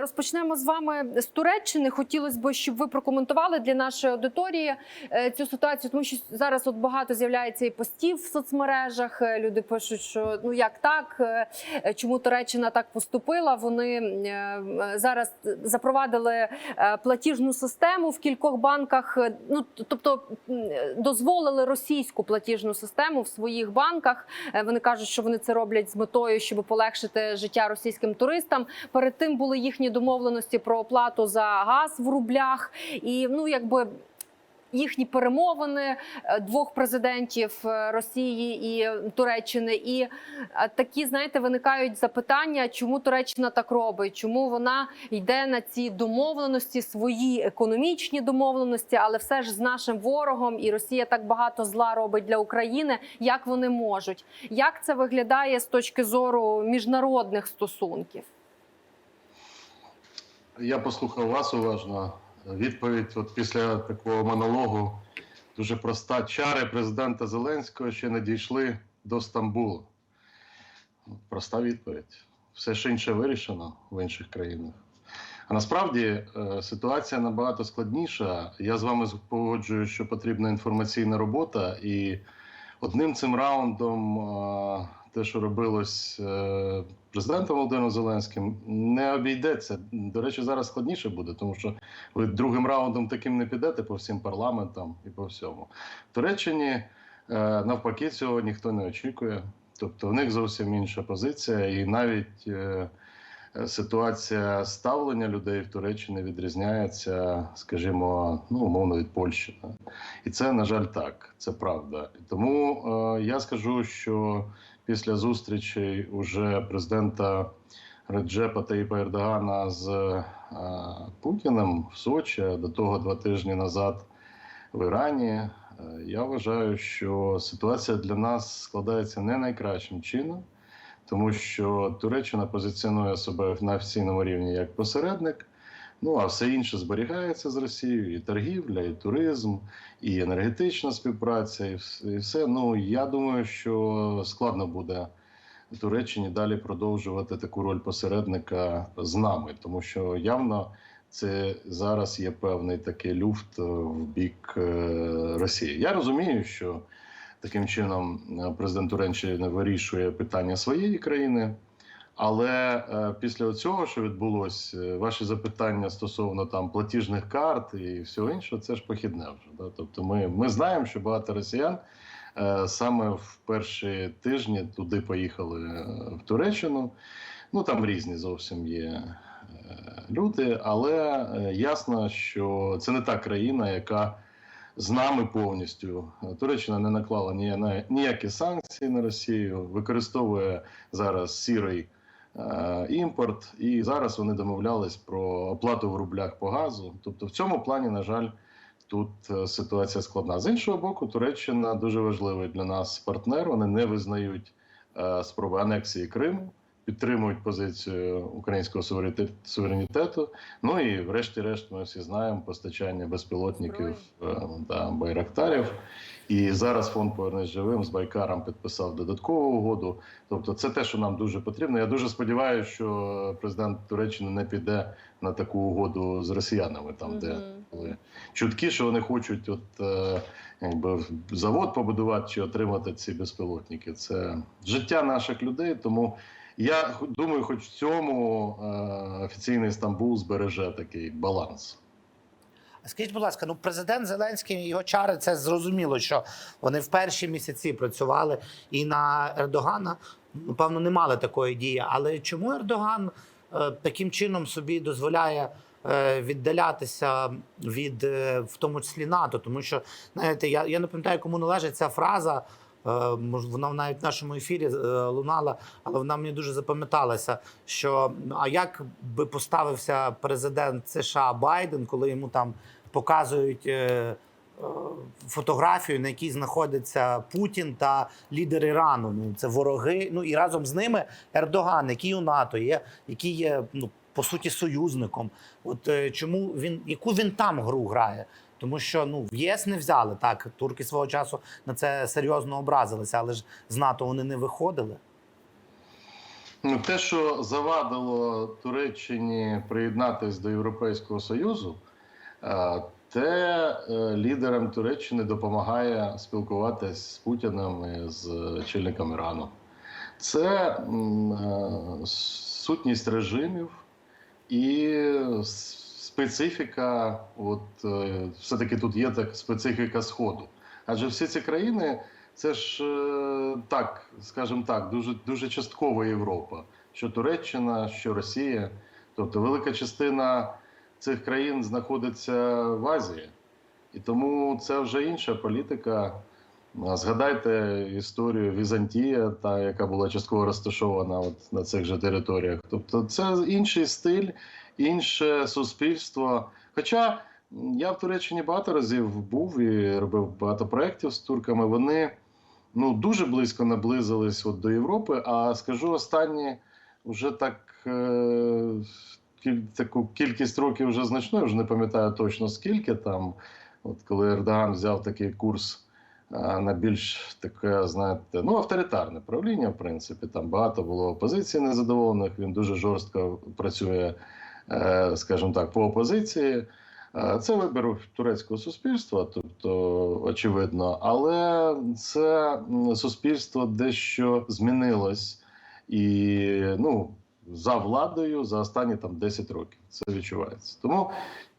Розпочнемо з вами з Туреччини. Хотілося б, щоб ви прокоментували для нашої аудиторії е, цю ситуацію, тому що зараз от багато з'являється і постів в соцмережах. Е, Люди пишуть, що ну як так, е, чому Туреччина так поступила? Вони зараз запровадили платіжну систему в кількох банках. Ну тобто дозволили російську платіжну систему в своїх банках. Вони кажуть, що вони це роблять з метою, щоб полегшити життя російським туристам. Перед тим були їхні домовленості про оплату за газ в рублях, і ну якби. Їхні перемовини е, двох президентів е, Росії і Туреччини, і е, такі знаєте, виникають запитання, чому Туреччина так робить, чому вона йде на ці домовленості, свої економічні домовленості, але все ж з нашим ворогом, і Росія так багато зла робить для України. Як вони можуть? Як це виглядає з точки зору міжнародних стосунків? Я послухав вас уважно. Відповідь от після такого монологу дуже проста. Чари президента Зеленського ще не дійшли до Стамбулу. Проста відповідь. Все ж інше вирішено в інших країнах. А насправді е, ситуація набагато складніша. Я з вами погоджую, що потрібна інформаційна робота, і одним цим раундом е, те, що робилось е, президентом Володимиром Зеленським, не обійдеться. До речі, зараз складніше буде, тому що ви другим раундом таким не підете по всім парламентам і по всьому. В Туреччині е, навпаки цього ніхто не очікує. Тобто в них зовсім інша позиція, і навіть е, ситуація ставлення людей в Туреччині відрізняється, скажімо, ну умовно від Польщі. І це, на жаль, так, це правда. Тому е, я скажу, що після зустрічей уже президента Реджепа Таїпа Ердогана з е, Путіним в Сочі, до того два тижні назад в Ірані. Е, Я вважаю, що ситуація для нас складається не найкращим чином, тому що Туреччина позиціонує себе на офіційному рівні як посередник. Ну а все інше зберігається з Росією: і торгівля, і туризм, і енергетична співпраця, і все. Ну я думаю, що складно буде Туреччині далі продовжувати таку роль посередника з нами, тому що явно це зараз є певний такий люфт е, в бік е, Росії. Я розумію, що таким чином е, президент Туреччини вирішує питання своєї країни. Але е, після цього, що відбулося, е, ваші запитання стосовно там платіжних карт і всього іншого, це ж похідне вже. Да? Тобто, ми, ми знаємо, що багато росіян е, саме в перші тижні туди поїхали е, в Туреччину. Ну там різні зовсім є е, люди, але е, ясно, що це не та країна, яка з нами повністю Туреччина не наклала ні, на- ніякі санкції на Росію, використовує зараз сірий е, імпорт, і зараз вони домовлялись про оплату в рублях по газу. Тобто, в цьому плані, на жаль, тут е, ситуація складна. З іншого боку, Туреччина дуже важливий для нас партнер. Вони не визнають е, спроби анексії Криму. Підтримують позицію українського суверенітету. Ну і врешті-решт, ми всі знаємо постачання безпілотників е, да, байрактарів. І зараз фонд «Повернись живим з Байкаром підписав додаткову угоду. Тобто, це те, що нам дуже потрібно. Я дуже сподіваюся, що президент Туреччини не піде на таку угоду з росіянами, там де були чутки, що вони хочуть, от е, якби завод побудувати чи отримати ці безпілотники. Це життя наших людей. Тому я думаю, хоч в цьому е, офіційний Стамбул збереже такий баланс. Скажіть, будь ласка, ну президент Зеленський його чари це зрозуміло, що вони в перші місяці працювали і на Ердогана, напевно, не мали такої дії. Але чому Ердоган е, таким чином собі дозволяє е, віддалятися від е, в тому числі НАТО? Тому що знаєте, я, я не пам'ятаю, кому належить ця фраза. Е, Вона навіть в нашому ефірі е, лунала, але вона мені дуже запам'яталася. Що а як би поставився президент США Байден, коли йому там показують е, фотографію, на якій знаходиться Путін та лідер Ірану. Ну це вороги. Ну і разом з ними Ердоган, який у НАТО є, який є ну по суті союзником. От чому він яку він там гру грає? Тому що ну в ЄС не взяли так. Турки свого часу на це серйозно образилися, але ж з НАТО вони не виходили. Ну, те, що завадило Туреччині приєднатися до Європейського Союзу, е, те е, лідерам Туреччини допомагає спілкуватися з Путіним і з очільником Ірану. Це е, сутність режимів і специфіка, от е, все-таки тут є так специфіка Сходу. Адже всі ці країни це ж е, так, скажімо так, дуже, дуже часткова Європа, що Туреччина, що Росія. Тобто велика частина цих країн знаходиться в Азії. І тому це вже інша політика. Згадайте історію Візантія, та яка була частково розташована от на цих же територіях. Тобто, це інший стиль, інше суспільство. Хоча я в Туреччині багато разів був і робив багато проєктів з турками. Вони ну дуже близько наблизились от до Європи. А скажу останні вже так е, таку кількість років вже значно, я вже не пам'ятаю точно скільки там. От коли Ердоган взяв такий курс на більш таке, знаєте, ну авторитарне правління, в принципі, там багато було опозиції незадоволених. Він дуже жорстко працює, е, скажімо так, по опозиції. Е, Це вибір турецького суспільства, тобто очевидно, але це суспільство дещо змінилось і ну за владою за останні там 10 років. Це відчувається. Тому,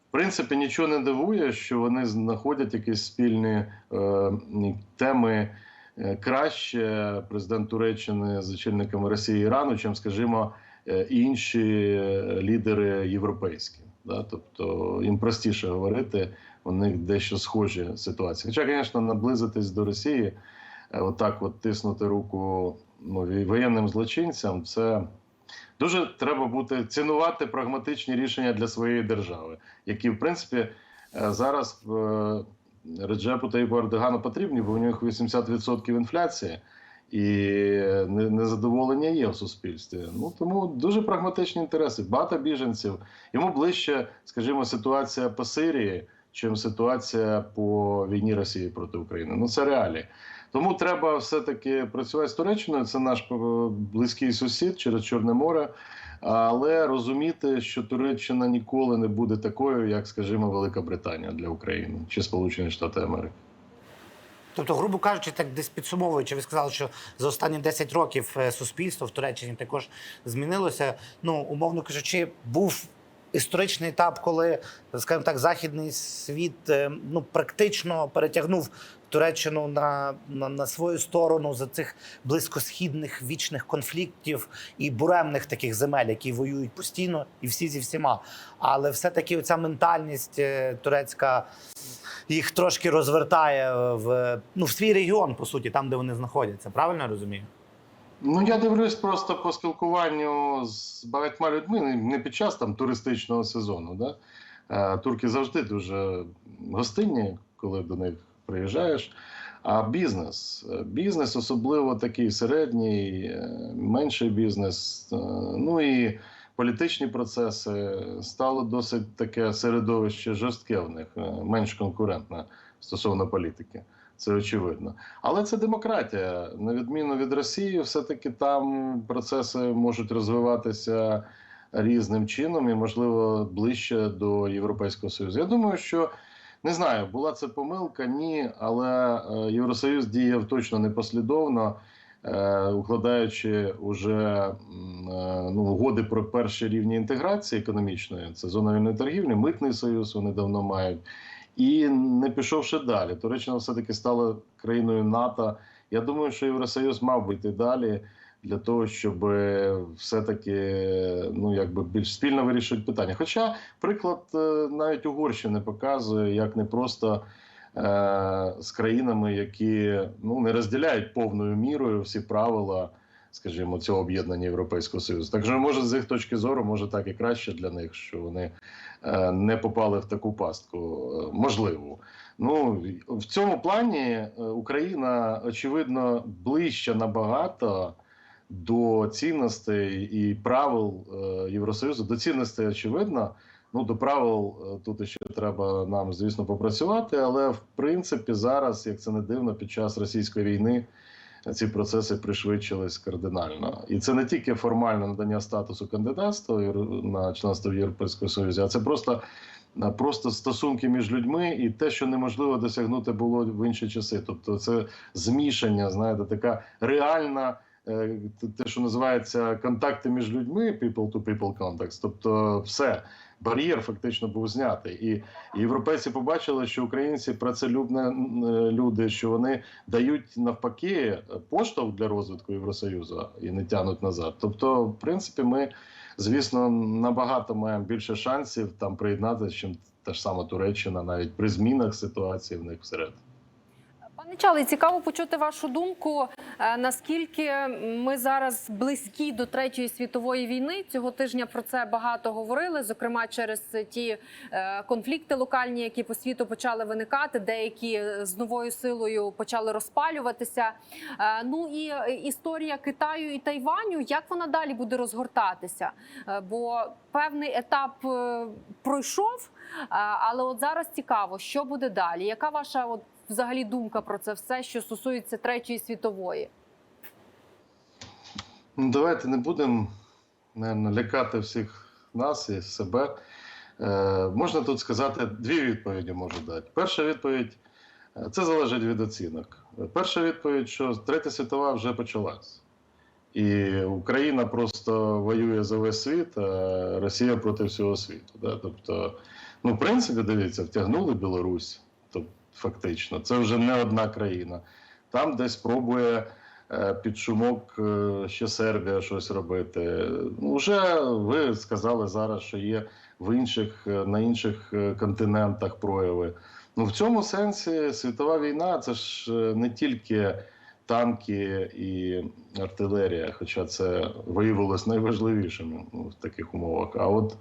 в принципі, нічого не дивує, що вони знаходять якісь спільні е, теми. е, Краще президент Туреччини з очільниками Росії і Ірану, чим, скажімо, е, інші е, лідери європейські. Да? Тобто їм простіше говорити, у них дещо схожі ситуації. Хоча, звісно, наблизитись до Росії, е, отак от тиснути руку ну, воєнним злочинцям, це дуже треба бути цінувати прагматичні рішення для своєї держави, які, в принципі, е, зараз е, Реджепу Таїпу Ердогану потрібні, бо у них 80% інфляції. І незадоволення є в суспільстві. Ну тому дуже прагматичні інтереси. Багато біженців. Йому ближче, скажімо, ситуація по Сирії, чим ситуація по війні Росії проти України. Ну це реалії. Тому треба все-таки працювати з Туреччиною. Це наш е, близький сусід через Чорне море. Але розуміти, що Туреччина ніколи не буде такою, як, скажімо, Велика Британія для України чи Сполучені Штати Америки. Тобто, грубо кажучи, так десь підсумовуючи, ви сказали, що за останні 10 років е, суспільство в Туреччині також змінилося. Ну, умовно кажучи, був історичний етап, коли, скажімо так, західний світ е, ну, практично перетягнув Туреччину на, на, на свою сторону за цих близькосхідних вічних конфліктів і буремних таких земель, які воюють постійно, і всі зі всіма. Але все-таки оця ментальність е, турецька їх трошки розвертає в, ну, в свій регіон, по суті, там, де вони знаходяться. Правильно я розумію? Ну, я дивлюсь просто по спілкуванню з багатьма людьми, не- під час там туристичного сезону. Да? Е, Турки завжди дуже гостинні, коли до них приїжджаєш. А бізнес, бізнес, особливо такий середній, е, менший бізнес, е, ну і політичні процеси стало досить таке середовище жорстке в них, е, менш конкурентне стосовно політики. Це очевидно. Але це демократія. На відміну від Росії, все-таки там процеси можуть розвиватися різним чином і, можливо, ближче до Європейського Союзу. Я думаю, що не знаю, була це помилка, ні, але е, Євросоюз діяв точно непослідовно, е, укладаючи уже е, ну, угоди про перші рівні інтеграції економічної. Це зона вільної торгівлі, митний союз вони давно мають. І не пішовши далі. Туреччина все-таки стала країною НАТО. Я думаю, що Євросоюз мав би йти далі для того, щоб все-таки ну, якби більш спільно вирішити питання. Хоча приклад е, навіть Угорщини показує, як не просто е, з країнами, які ну, не розділяють повною мірою всі правила. Скажімо, цього об'єднання Європейського Союзу. Так що, може, з їх точки зору, може так і краще для них, що вони е, не попали в таку пастку. Е, Можливо. Ну в цьому плані е, Україна очевидно ближче набагато до цінностей і правил е, Євросоюзу. До цінностей, очевидно. Ну до правил е, тут ще треба нам, звісно, попрацювати. Але в принципі, зараз, як це не дивно, під час російської війни ці процеси пришвидшились кардинально. І це не тільки формальне надання статусу кандидатства на членство в Європейському Союзі, а це просто, просто стосунки між людьми і те, що неможливо досягнути було в інші часи. Тобто, це змішання, знаєте, така реальна. Е, Те, що називається контакти між людьми, people-to-people contacts, тобто все, бар'єр фактично був знятий. І європейці побачили, що українці працелюбні е, люди, що вони дають навпаки поштовх для розвитку Євросоюзу і не тянуть назад. Тобто, в принципі, ми, звісно, набагато маємо більше шансів там приєднатися, чим та ж сама Туреччина, навіть при змінах ситуації в них всередині. Пане Чалий, цікаво почути вашу думку. е, Наскільки ми зараз близькі до третьої світової війни? Цього тижня про це багато говорили, зокрема через ті е, конфлікти локальні, які по світу почали виникати, деякі з новою силою почали розпалюватися. Е, Ну і е, історія Китаю і Тайваню, як вона далі буде розгортатися? Е, Бо певний етап е, пройшов, е, але от зараз цікаво, що буде далі? Яка ваша от взагалі думка про це все, що стосується третьої світової? Ну, давайте не будемо лякати всіх нас і себе. Е, можна тут сказати дві відповіді можу дати. Перша відповідь е, це залежить від оцінок. Перша відповідь, що Третя світова вже почалась. І Україна просто воює за весь світ, а Росія проти всього світу. Да? Тобто, ну, в принципі, дивіться, втягнули Білорусь, фактично. Це вже не одна країна. Там десь пробує е, під шумок е, ще Сербія щось робити. Ну, вже ви сказали зараз, що є в інших, е, на інших континентах прояви. Ну, в цьому сенсі світова війна це ж не тільки танки і артилерія, хоча це виявилось найважливішим в таких умовах. А от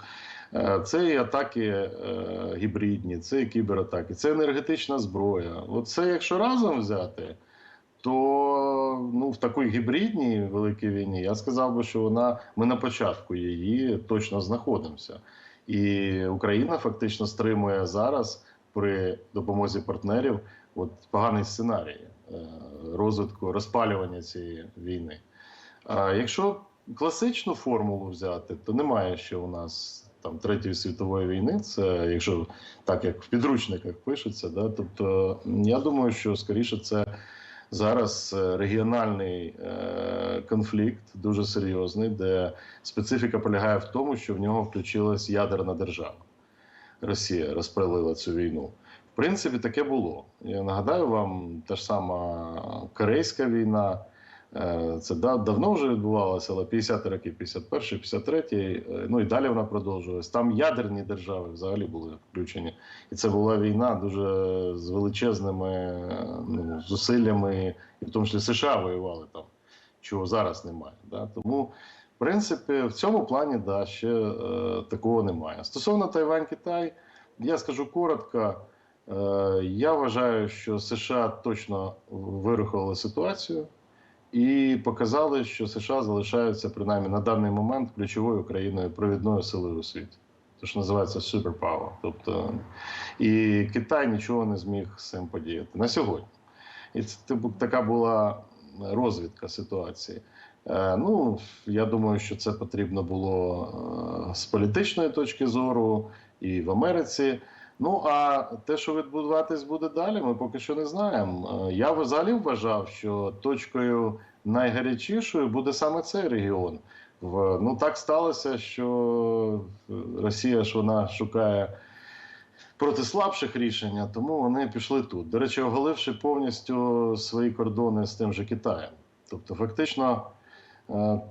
це і атаки е, гібридні, це і кібератаки, це енергетична зброя. От це якщо разом взяти, то ну, в такій гібридній великій війні я сказав би, що вона ми на початку її точно знаходимося. І Україна фактично стримує зараз при допомозі партнерів от поганий сценарій е, розвитку розпалювання цієї війни. А якщо класичну формулу взяти, то немає ще у нас там третьої світової війни. Це якщо так як в підручниках пишеться, да, тобто я думаю, що скоріше це зараз е, регіональний е, конфлікт дуже серйозний, де специфіка полягає в тому, що в нього включилась ядерна держава. Росія розпалила цю війну. В принципі, таке було. Я нагадаю вам, та ж сама Корейська війна. Е, Це давно вже відбувалося, але 50 роки, 51 53 ну і далі вона продовжувалась. Там ядерні держави взагалі були включені. І це була війна дуже з величезними ну, зусиллями, і в тому числі США воювали там, чого зараз немає. Да? Тому, в принципі, в цьому плані да, ще е, такого немає. Стосовно Тайвань-Китай, я скажу коротко. Е, Я вважаю, що США точно вирухували ситуацію і показали, що США залишаються принаймні на даний момент ключовою країною провідною силою у світі. Те, що називається суперпауер. Тобто і Китай нічого не зміг з цим подіяти на сьогодні. І це типу, така була розвідка ситуації. Е, Ну, я думаю, що це потрібно було е, з політичної точки зору і в Америці. Ну а те, що відбуватись буде далі, ми поки що не знаємо. Е, Я взагалі вважав, що точкою найгарячішою буде саме цей регіон. Ну так сталося, що Росія ж вона шукає проти слабших рішення, тому вони пішли тут. До речі, оголивши повністю свої кордони з тим же Китаєм. Тобто, фактично,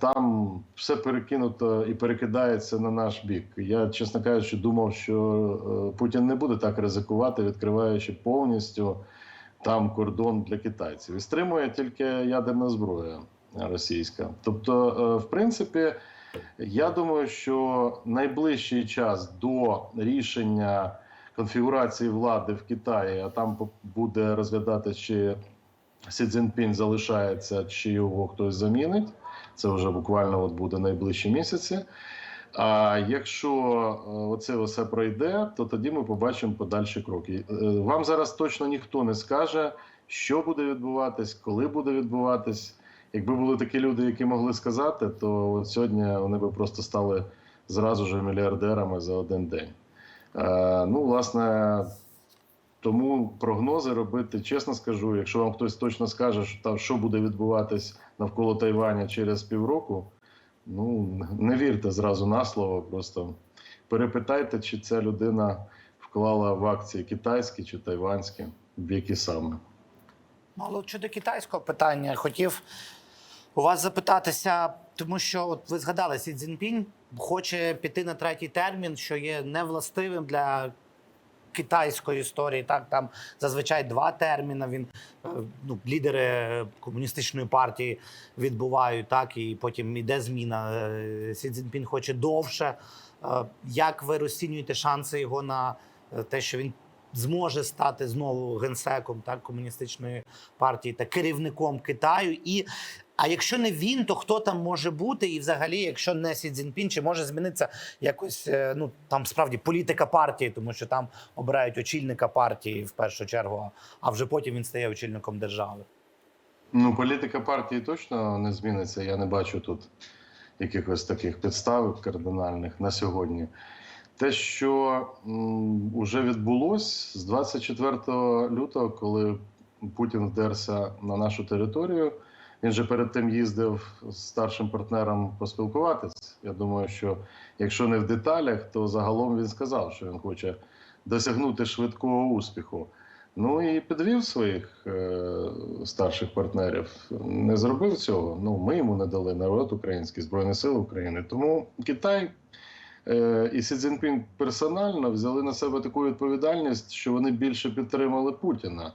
там все перекинуто і перекидається на наш бік. Я, чесно кажучи, думав, що е, Путін не буде так ризикувати, відкриваючи повністю там кордон для китайців. І стримує тільки ядерна зброя російська. Тобто, е, в принципі, я думаю, що найближчий час до рішення конфігурації влади в Китаї, а там буде розглядати, чи Сі Цзіньпінь залишається, чи його хтось замінить. Це вже буквально от буде найближчі місяці. А якщо е, оце все пройде, то тоді ми побачимо подальші кроки. Е, Вам зараз точно ніхто не скаже, що буде відбуватись, коли буде відбуватись. Якби були такі люди, які могли сказати, то от сьогодні вони би просто стали зразу ж мільярдерами за один день. Е, ну, власне, тому прогнози робити, чесно скажу, якщо вам хтось точно скаже, що, та, що буде відбуватись навколо Тайваня через півроку, ну не вірте зразу на слово, просто перепитайте, чи ця людина вклала в акції китайські чи тайванські, в які саме. Ну, але от щодо китайського питання, хотів у вас запитатися, тому що от ви згадали, Сі Цзіньпінь хоче піти на третій термін, що є невластивим для китайської історії. Так, там зазвичай два терміни. Він е, ну, лідери комуністичної партії відбувають, так, і потім іде зміна. Е, Сі Цзіньпінь хоче довше. Е, Як ви розцінюєте шанси його на те, що він зможе стати знову генсеком так, комуністичної партії та керівником Китаю? І а якщо не він, то хто там може бути? І взагалі, якщо не Сі Цзіньпін, чи може змінитися якось е, ну там справді політика партії, тому що там обирають очільника партії в першу чергу, а вже потім він стає очільником держави. Ну, політика партії точно не зміниться. Я не бачу тут якихось таких підстав кардинальних на сьогодні. Те, що м, уже відбулось з 24 лютого, коли Путін вдерся на нашу територію, він же перед тим їздив з старшим партнером поспілкуватись. Я думаю, що якщо не в деталях, то загалом він сказав, що він хоче досягнути швидкого успіху. Ну і підвів своїх е, старших партнерів. Не зробив цього. Ну, ми йому не дали народ український, Збройні Сили України. Тому Китай е, і Сі Цзіньпін персонально взяли на себе таку відповідальність, що вони більше підтримали Путіна.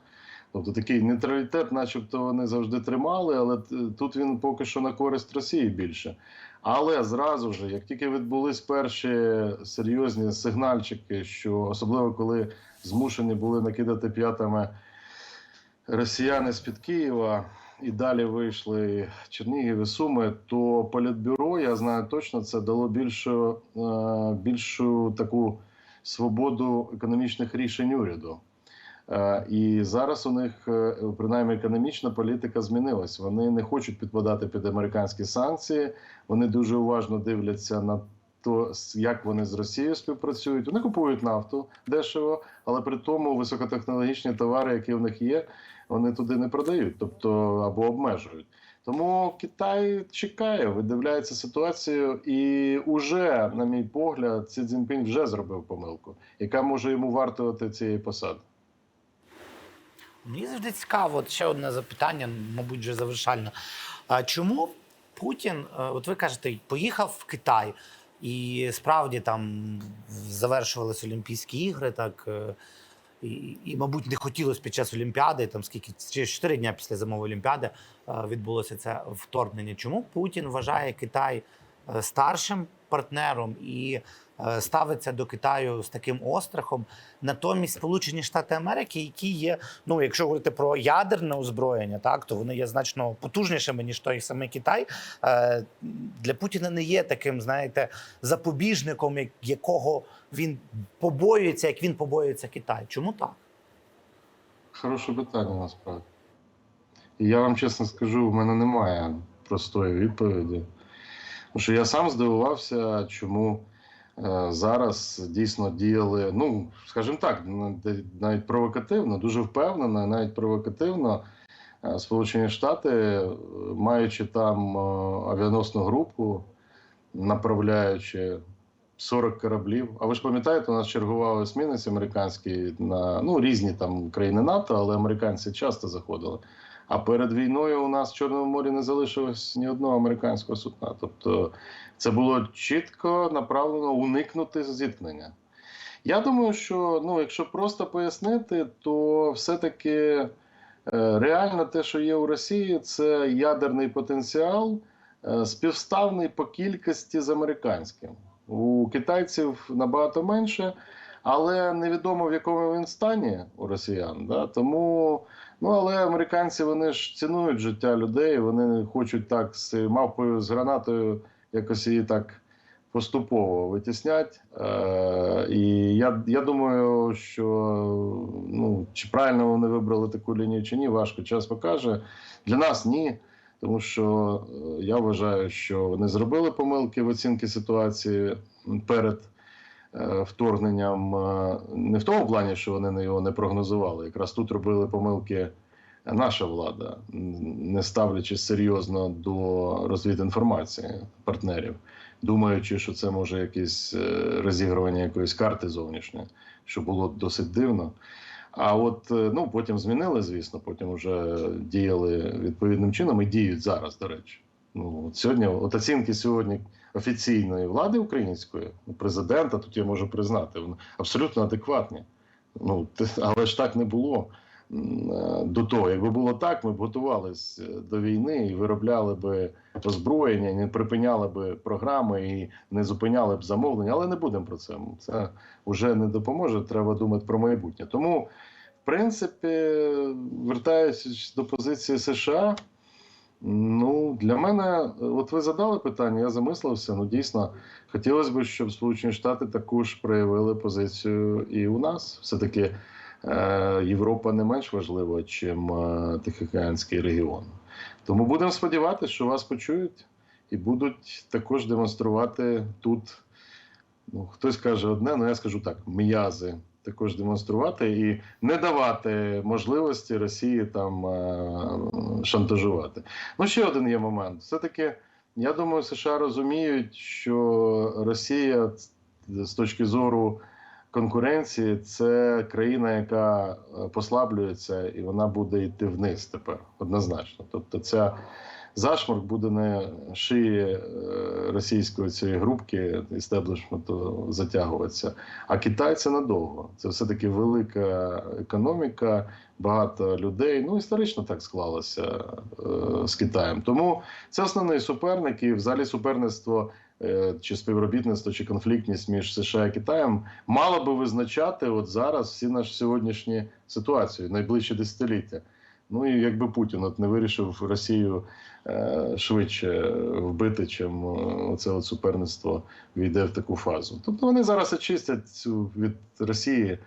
Тобто такий нейтралітет, начебто, вони завжди тримали, але тут він поки що на користь Росії більше. Але зразу ж, як тільки відбулись перші серйозні сигнальчики, що особливо коли змушені були накидати п'ятами росіяни з-під Києва, і далі вийшли Чернігів і Суми, то політбюро, я знаю точно, це дало більшу, е, більшу таку свободу економічних рішень уряду. Е, І зараз у них е, принаймні економічна політика змінилась. Вони не хочуть підпадати під американські санкції. Вони дуже уважно дивляться на то, як вони з Росією співпрацюють. Вони купують нафту дешево, але при тому високотехнологічні товари, які в них є, вони туди не продають, тобто або обмежують. Тому Китай чекає, видивляється ситуацію, і уже, на мій погляд, Сі Цзіньпінь вже зробив помилку, яка може йому вартувати цієї посади. Мені завжди цікаво, от ще одне запитання, мабуть, вже завершальне. А чому Путін, е, от ви кажете, поїхав в Китай, і справді там завершувалися Олімпійські ігри, так. е, І, і, мабуть, не хотілося під час Олімпіади, там скільки через 4 дні після зимової Олімпіади е, відбулося це вторгнення. Чому Путін вважає Китай старшим партнером і ставиться до Китаю з таким острахом? Натомість Сполучені Штати Америки, які є, ну якщо говорити про ядерне озброєння, так то вони є значно потужнішими ніж той самий Китай. Е, Для Путіна не є таким, знаєте, запобіжником, якого він побоюється, як він побоюється Китай. Чому так? Хороше питання насправді. І я вам чесно скажу, в мене немає простої відповіді. Тому що я сам здивувався, чому е, зараз дійсно діяли, ну, скажімо так, навіть провокативно, дуже впевнено, навіть провокативно. е, Сполучені Штати, е, маючи там е, авіаносну групу, направляючи 40 кораблів. А ви ж пам'ятаєте, у нас чергував есмінець американський на ну різні там країни НАТО, але американці часто заходили. А перед війною у нас в Чорному морі не залишилось ні одного американського судна. Тобто це було чітко направлено уникнути зіткнення. Я думаю, що ну, якщо просто пояснити, то все-таки е, реально те, що є у Росії, це ядерний потенціал, е, співставний по кількості з американським. У китайців набагато менше, але невідомо в якому він стані у росіян. Да? Тому, ну але американці вони ж цінують життя людей, вони хочуть так з мавпою з гранатою якось її так поступово витіснять. Е, І я, я думаю, що ну, чи правильно вони вибрали таку лінію, чи ні, важко. Час покаже. Для нас ні. Тому що е, я вважаю, що вони зробили помилки в оцінці ситуації перед вторгненням. е, Не в тому плані, що вони його не прогнозували. Якраз тут робили помилки наша влада, не ставлячись серйозно до розвідінформації партнерів, думаючи, що це може якесь е, розігрування якоїсь карти зовнішньої, що було досить дивно. А от е, ну потім змінили, звісно, потім вже діяли відповідним чином і діють зараз, до речі. Ну от сьогодні, от оцінки сьогодні офіційної влади української, ну, президента, тут я можу признати, вони абсолютно адекватні. Ну але ж так не було е, до того. Якби було так, ми б готувалися до війни і виробляли би озброєння, не припиняли би програми і не зупиняли б замовлення. Але не будемо про це. Це вже не допоможе. Треба думати про майбутнє. Тому, в принципі, вертаючись до позиції США. Ну, для мене, от ви задали питання, я замислився. Ну, дійсно, хотілося б, щоб Сполучені Штати також проявили позицію і у нас. Все-таки е, Європа не менш важлива, ніж е, Тихоокеанський регіон. Тому будемо сподіватися, що вас почують і будуть також демонструвати тут. Ну, хтось каже одне, ну я скажу так: м'язи також демонструвати і не давати можливості Росії там е, шантажувати. Ну, ще один є момент. Все-таки, я думаю, США розуміють, що Росія з точки зору конкуренції це країна, яка е, послаблюється, і вона буде йти вниз тепер, однозначно. Тобто, ця зашморк буде на шиї е, російської цієї групки істеблішменту затягуватися. А Китай це надовго. Це все-таки велика економіка, багато людей. Ну, історично так склалося е, з Китаєм. Тому це основний суперник, і взагалі суперництво. е, Чи співробітництво, чи конфліктність між США і Китаєм мало би визначати от зараз всі наші сьогоднішні ситуації, найближчі десятиліття. Ну і якби Путін от не вирішив Росію е, швидше вбити, чим це оце от суперництво війде в таку фазу. Тобто вони зараз очистять від Росії,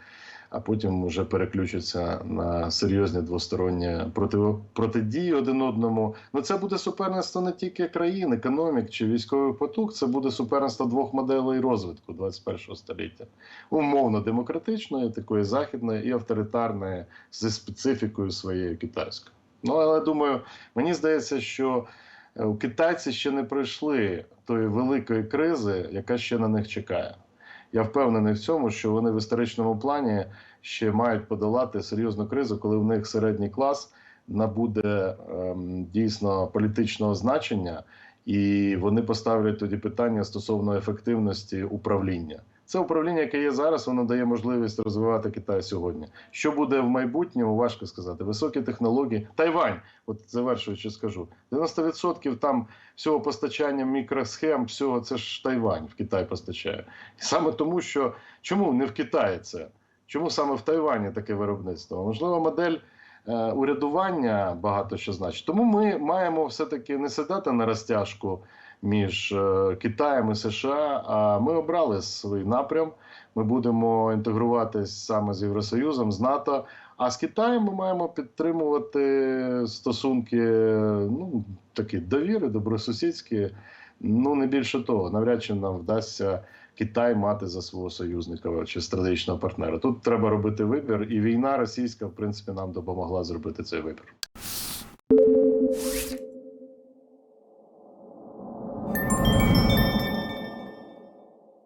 а потім вже переключаться на серйозні двосторонні проти, протидії один одному. Ну це буде суперництво не тільки країн, економік чи військових потуг, це буде суперництво двох моделей розвитку 21 століття. Умовно демократичної, такої західної і авторитарної зі специфікою своєю китайською. Ну але думаю, мені здається, що е, китайці ще не пройшли тої великої кризи, яка ще на них чекає. Я впевнений в цьому, що вони в історичному плані ще мають подолати серйозну кризу, коли в них середній клас набуде ем, дійсно політичного значення, і вони поставлять тоді питання стосовно ефективності управління. Це управління, яке є зараз, воно дає можливість розвивати Китай сьогодні. Що буде в майбутньому, важко сказати. Високі технології. Тайвань, от завершуючи, скажу, 90% там всього постачання мікросхем, всього це ж Тайвань в Китай постачає. І саме тому, що чому не в Китаї це? Чому саме в Тайвані таке виробництво? Можливо, модель е, урядування багато що значить. Тому ми маємо все-таки не сидати на розтяжку між е, Китаєм і США. А ми обрали свій напрям. Ми будемо інтегруватись саме з Євросоюзом, з НАТО. А з Китаєм ми маємо підтримувати стосунки ну, такі довіри, добросусідські. Ну не більше того, навряд чи нам вдасться Китай мати за свого союзника чи стратегічного партнера. Тут треба робити вибір, і війна російська, в принципі, нам допомогла зробити цей вибір.